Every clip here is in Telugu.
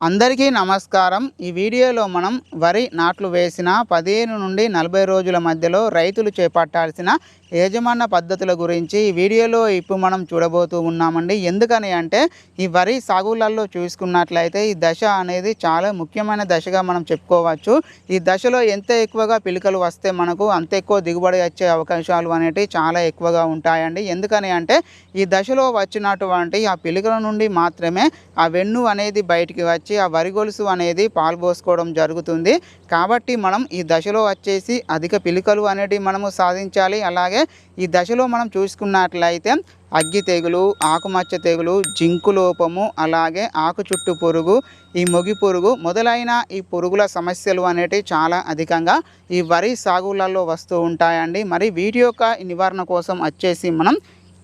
అందరికీ నమస్కారం. ఈ వీడియోలో మనం వరి నాట్లు వేసిన పదిహేను నుండి నలభై రోజుల మధ్యలో రైతులు చేపట్టాల్సిన యాజమాన్య పద్ధతుల గురించి ఈ వీడియోలో ఇప్పుడు మనం చూడబోతూ ఉన్నామండి. ఎందుకని అంటే ఈ వరి సాగులలో చూసుకున్నట్లయితే ఈ దశ అనేది చాలా ముఖ్యమైన దశగా మనం చెప్పుకోవచ్చు. ఈ దశలో ఎంత ఎక్కువగా పిలుకలు వస్తే మనకు అంత ఎక్కువ దిగుబడి వచ్చే అవకాశాలు అనేటివి చాలా ఎక్కువగా ఉంటాయండి. ఎందుకని అంటే ఈ దశలో వచ్చినటువంటి ఆ పిలుకల నుండి మాత్రమే ఆ వెన్ను అనేది బయటికి వచ్చి ఆ వరి గొలుసు అనేది పాలు పోసుకోవడం జరుగుతుంది. కాబట్టి మనం ఈ దశలో వచ్చేసి అధిక పిలుకలు అనేటివి మనము సాధించాలి. అలాగే ఈ దశలో మనం చూసుకున్నట్లయితే అగ్గి తెగులు ఆకుమచ్చ తెగులు జింకు లోపము అలాగే ఆకు చుట్టు పురుగు ఈ మొగి పురుగు మొదలైన ఈ పురుగుల సమస్యలు అనేటివి చాలా అధికంగా ఈ వరి సాగులలో వస్తూ ఉంటాయండి. మరి వీటి యొక్క నివారణ కోసం వచ్చేసి మనం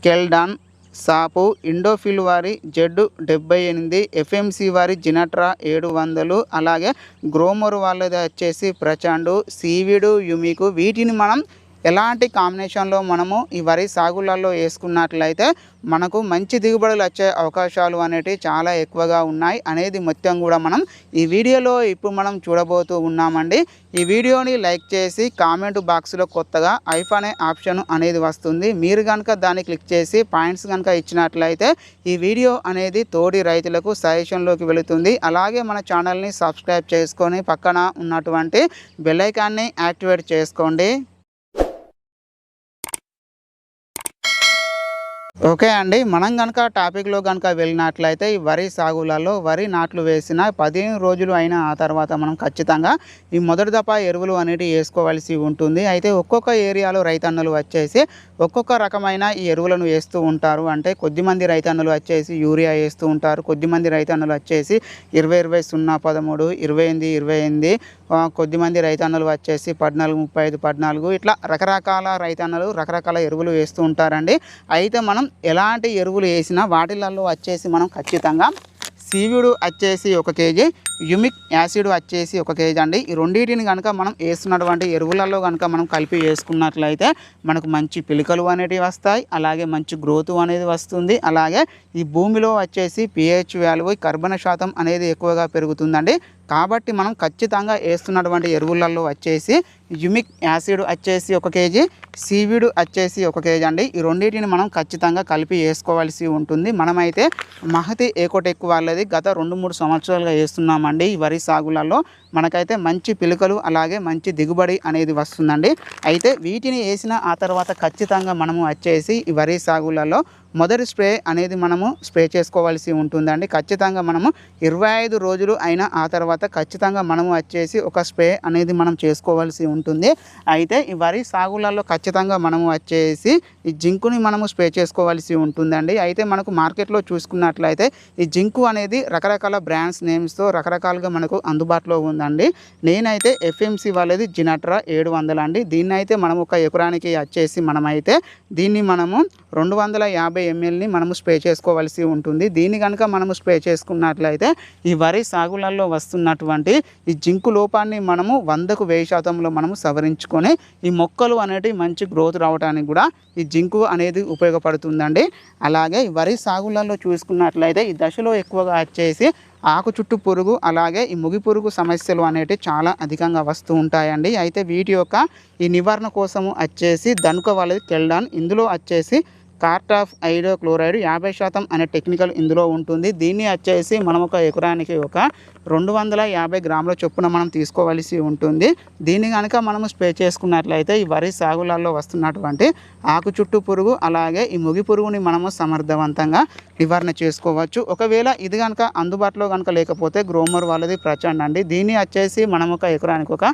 కెల్డాన్ సాపు ఇండోఫిల్ వారి జెడ్ డెబ్బై ఎనిమిది ఎఫ్ఎంసి వారి జినట్రా ఏడు వందలు అలాగే గ్రోమర్ వాళ్ళది వచ్చేసి ప్రచండు సీవిడు యుమికు వీటిని మనం ఎలాంటి కాంబినేషన్లో మనము ఈ వరి సాగులలో వేసుకున్నట్లయితే మనకు మంచి దిగుబడులు వచ్చే అవకాశాలు అనేటివి చాలా ఎక్కువగా ఉన్నాయి అనేది మొత్తం కూడా మనం ఈ వీడియోలో ఇప్పుడు మనం చూడబోతూ ఉన్నామండి. ఈ వీడియోని లైక్ చేసి కామెంట్ బాక్స్లో కొత్తగా ఐఫ్ అనే ఆప్షన్ అనేది వస్తుంది. మీరు కనుక దాన్ని క్లిక్ చేసి పాయింట్స్ కనుక ఇచ్చినట్లయితే ఈ వీడియో అనేది తోటి రైతులకు సజెషన్లోకి వెళుతుంది. అలాగే మన ఛానల్ని సబ్స్క్రైబ్ చేసుకొని పక్కన ఉన్నటువంటి బెల్లైకాన్ని యాక్టివేట్ చేసుకోండి. ఓకే అండి. మనం కనుక టాపిక్లో కనుక వెళ్ళినట్లయితే ఈ వరి సాగులలో వరి నాట్లు వేసిన పదిహేను రోజులు అయిన ఆ తర్వాత మనం ఖచ్చితంగా ఈ మొదటి దఫా ఎరువులు అనేటివి వేసుకోవాల్సి ఉంటుంది. అయితే ఒక్కొక్క ఏరియాలో రైతన్నలు వచ్చేసి ఒక్కొక్క రకమైన ఈ ఎరువులను వేస్తూ ఉంటారు. అంటే కొద్దిమంది రైతన్నలు వచ్చేసి యూరియా వేస్తూ ఉంటారు. కొద్దిమంది రైతన్నలు వచ్చేసి ఇరవై ఇరవై సున్నా పదమూడు ఇరవై ఎనిమిది ఇరవై ఎనిమిది కొద్దిమంది రైతన్నలు వచ్చేసి పద్నాలుగు ముప్పై ఐదు పద్నాలుగు ఇట్లా రకరకాల రైతన్నలు రకరకాల ఎరువులు వేస్తూ ఉంటారండి. అయితే మనం ఎలాంటి ఎరువులు వేసినా వాటిలలో వచ్చేసి మనం ఖచ్చితంగా సీవుడు వచ్చేసి ఒక కేజీ యుమిక్ యాసిడ్ వచ్చేసి ఒక కేజీ అండి. ఈ రెండింటిని కనుక మనం వేస్తున్నటువంటి ఎరువులలో కనుక మనం కలిపి వేసుకున్నట్లయితే మనకు మంచి పిలికలు అనేటివి వస్తాయి అలాగే మంచి గ్రోత్ అనేది వస్తుంది. అలాగే ఈ భూమిలో వచ్చేసి పిహెచ్ వాల్యూ కర్బన శాతం అనేది ఎక్కువగా పెరుగుతుందండి. కాబట్టి మనం ఖచ్చితంగా వేస్తున్నటువంటి ఎరువులలో వచ్చేసి యుమిక్ యాసిడ్ వచ్చేసి ఒక కేజీ సీవిడ్ వచ్చేసి ఒక కేజీ అండి. ఈ రెండింటిని మనం ఖచ్చితంగా కలిపి వేసుకోవాల్సి ఉంటుంది. మనమైతే మహతి ఏకోటెక్కు వాళ్ళది గత రెండు మూడు సంవత్సరాలుగా వేస్తున్నామండి ఈ వరి సాగులలో. మనకైతే మంచి పిలుకలు అలాగే మంచి దిగుబడి అనేది వస్తుందండి. అయితే వీటిని వేసిన ఆ తర్వాత ఖచ్చితంగా మనము వచ్చేసి ఈ వరి సాగులలో మొదటి స్ప్రే అనేది మనము స్ప్రే చేసుకోవాల్సి ఉంటుందండి. ఖచ్చితంగా మనము ఇరవై ఐదు రోజులు అయిన ఆ తర్వాత ఖచ్చితంగా మనము వచ్చేసి ఒక స్ప్రే అనేది మనం చేసుకోవాల్సి ఉంటుంది. అయితే ఈ వరి సాగులలో ఖచ్చితంగా మనము వచ్చేసి ఈ జింకుని మనము స్ప్రే చేసుకోవాల్సి ఉంటుందండి. అయితే మనకు మార్కెట్లో చూసుకున్నట్లయితే ఈ జింకు అనేది రకరకాల బ్రాండ్స్ నేమ్స్తో రకరకాలుగా మనకు అందుబాటులో ఉందండి నేనైతే ఎఫ్ఎంసి వాళ్ళది జినట్రా ఏడు వందలు అండి. దీన్ని అయితే మనం ఒక ఎకరానికి వచ్చేసి మనమైతే దీన్ని మనము రెండు వందల యాభై ఎంఎల్ని మనము స్ప్రే చేసుకోవాల్సి ఉంటుంది. దీన్ని కనుక మనము స్ప్రే చేసుకున్నట్లయితే ఈ వరి సాగులలో వస్తున్నటువంటి ఈ జింకు లోపాన్ని మనము వందకు వెయ్యి శాతంలో మనము సవరించుకొని ఈ మొక్కలు అనేటివి మంచి గ్రోత్ రావడానికి కూడా ఈ జింకు అనేది ఉపయోగపడుతుందండి. అలాగే ఈ వరి సాగులలో చూసుకున్నట్లయితే ఈ దశలో ఎక్కువగా వచ్చేసి ఆకు చుట్టు పురుగు అలాగే ఈ ముగి పురుగు సమస్యలు అనేటివి చాలా అధికంగా వస్తూ ఉంటాయండి. అయితే వీటి యొక్క ఈ నివారణ కోసము వచ్చేసి దనుక వాళ్ళది కెల్డాన్ ఇందులో వచ్చేసి కార్ట్ ఆఫ్ ఐడో క్లోరైడ్ యాభై శాతం అనే టెక్నికల్ ఇందులో ఉంటుంది. దీన్ని వచ్చేసి మనం ఒక ఎకరానికి ఒక రెండు వందల యాభై గ్రాముల చొప్పున మనం తీసుకోవలసి ఉంటుంది. దీన్ని కనుక మనము స్ప్రే చేసుకున్నట్లయితే ఈ వరి సాగులలో వస్తున్నటువంటి ఆకు చుట్టూ పురుగు అలాగే ఈ ముగి పురుగుని మనము సమర్థవంతంగా నివారణ చేసుకోవచ్చు. ఒకవేళ ఇది కనుక అందుబాటులో కనుక లేకపోతే గ్రోమర్ వాళ్ళది ప్రచండ్ అండి. దీన్ని వచ్చేసి మనం ఒక ఎకరానికి ఒక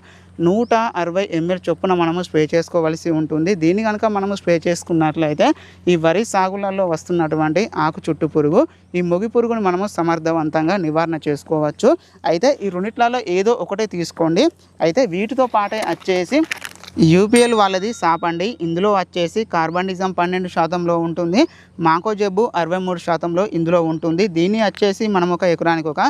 నూట అరవై ఎంఎల్ చొప్పున మనము స్ప్రే చేసుకోవాల్సి ఉంటుంది. దీన్ని కనుక మనము స్ప్రే చేసుకున్నట్లయితే ఈ వరి సాగులలో వస్తున్నటువంటి ఆకు చుట్టు పురుగు ఈ మొగి పురుగును మనము సమర్థవంతంగా నివారణ చేసుకోవచ్చు. అయితే ఈ రెండిట్లలో ఏదో ఒకటే తీసుకోండి. అయితే వీటితో పాటే వచ్చేసి యూపీఎల్ వాళ్ళది సాప్ అండి. ఇందులో వచ్చేసి కార్బనిజం పన్నెండు శాతంలో ఉంటుంది. మాకో జబ్బు అరవై మూడు శాతంలో ఇందులో ఉంటుంది. దీన్ని వచ్చేసి మనం ఒక ఎకరానికి ఒక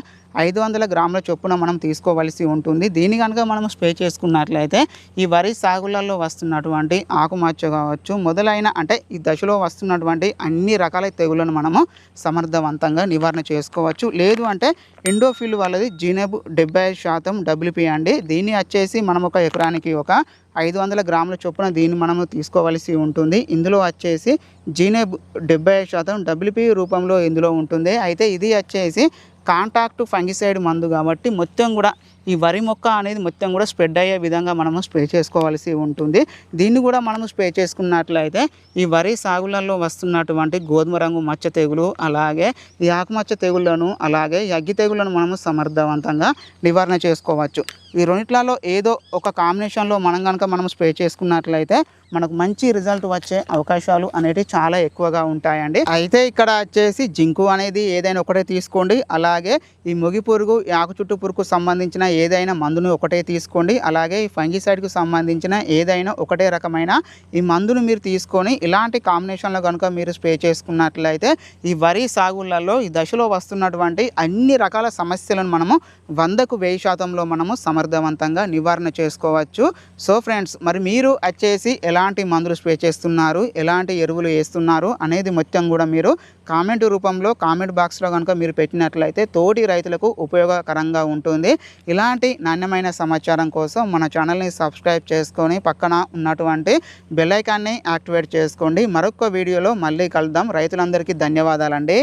ఐదు వందల గ్రాముల చొప్పున మనం తీసుకోవలసి ఉంటుంది. దీని కనుక మనం స్ప్రే చేసుకున్నట్లయితే ఈ వరి సాగులలో వస్తున్నటువంటి ఆకుమచ్చ కావచ్చు మొదలైన అంటే ఈ దశలో వస్తున్నటువంటి అన్ని రకాల తెగులను మనము సమర్థవంతంగా నివారణ చేసుకోవచ్చు. లేదు అంటే ఎండోఫిల్ వాళ్ళది జీనబ్ డెబ్బై శాతం డబ్ల్యూపీ అండి. దీన్ని వచ్చేసి మనం ఒక ఎకరానికి ఒక ఐదు వందల గ్రాముల చొప్పున దీన్ని మనము తీసుకోవలసి ఉంటుంది. ఇందులో వచ్చేసి జీనబ్ డెబ్బై శాతం డబ్ల్యూపీ రూపంలో ఇందులో ఉంటుంది. అయితే ఇది వచ్చేసి కాంటాక్ట్ ఫంగిసైడ్ మందు కాబట్టి మొత్తం కూడా ఈ వరి మొక్క అనేది మొత్తం కూడా స్ప్రెడ్ అయ్యే విధంగా మనము స్ప్రే చేసుకోవాల్సి ఉంటుంది. దీన్ని కూడా మనము స్ప్రే చేసుకున్నట్లయితే ఈ వరి సాగులలో వస్తున్నటువంటి గోధుమ రంగు మచ్చ తెగులు అలాగే ఈ ఆకుమచ్చ తెగుళ్ళను అలాగే అగ్గి తెగులను మనము సమర్థవంతంగా నివారణ చేసుకోవచ్చు. ఈ రెండిట్లలో ఏదో ఒక కాంబినేషన్లో మనం కనుక మనం స్ప్రే చేసుకున్నట్లయితే మనకు మంచి రిజల్ట్ వచ్చే అవకాశాలు అనేవి చాలా ఎక్కువగా ఉంటాయండి. అయితే ఇక్కడ వచ్చేసి జింకు అనేది ఏదైనా ఒకటే తీసుకోండి. అలాగే ఈ మొగి పురుగు ఈ ఆకు పురుగుకు సంబంధించిన ఏదైనా మందును ఒకటే తీసుకోండి. అలాగే ఈ ఫంగిసైడ్కు సంబంధించిన ఏదైనా ఒకటే రకమైన ఈ మందును మీరు తీసుకొని ఇలాంటి కాంబినేషన్లో కనుక మీరు స్ప్రే చేసుకున్నట్లయితే ఈ వరి సాగులలో ఈ దశలో వస్తున్నటువంటి అన్ని రకాల సమస్యలను మనము వందకు వెయ్యి శాతంలో మనము సమర్థవంతంగా నివారణ చేసుకోవచ్చు. సో ఫ్రెండ్స్ మరి మీరు వచ్చేసి ఎలా ఎలాంటి మందులు స్ప్రే చేస్తున్నారు ఎలాంటి ఎరువులు వేస్తున్నారు అనేది మొత్తం కూడా మీరు కామెంట్ రూపంలో కామెంట్ బాక్స్లో కనుక మీరు పెట్టినట్లయితే తోటి రైతులకు ఉపయోగకరంగా ఉంటుంది. ఇలాంటి నాణ్యమైన సమాచారం కోసం మన ఛానల్ని సబ్స్క్రైబ్ చేసుకొని పక్కన ఉన్నటువంటి బెల్లైకాన్ని యాక్టివేట్ చేసుకోండి. మరొక వీడియోలో మళ్ళీ కలుద్దాం. రైతులందరికీ ధన్యవాదాలండి.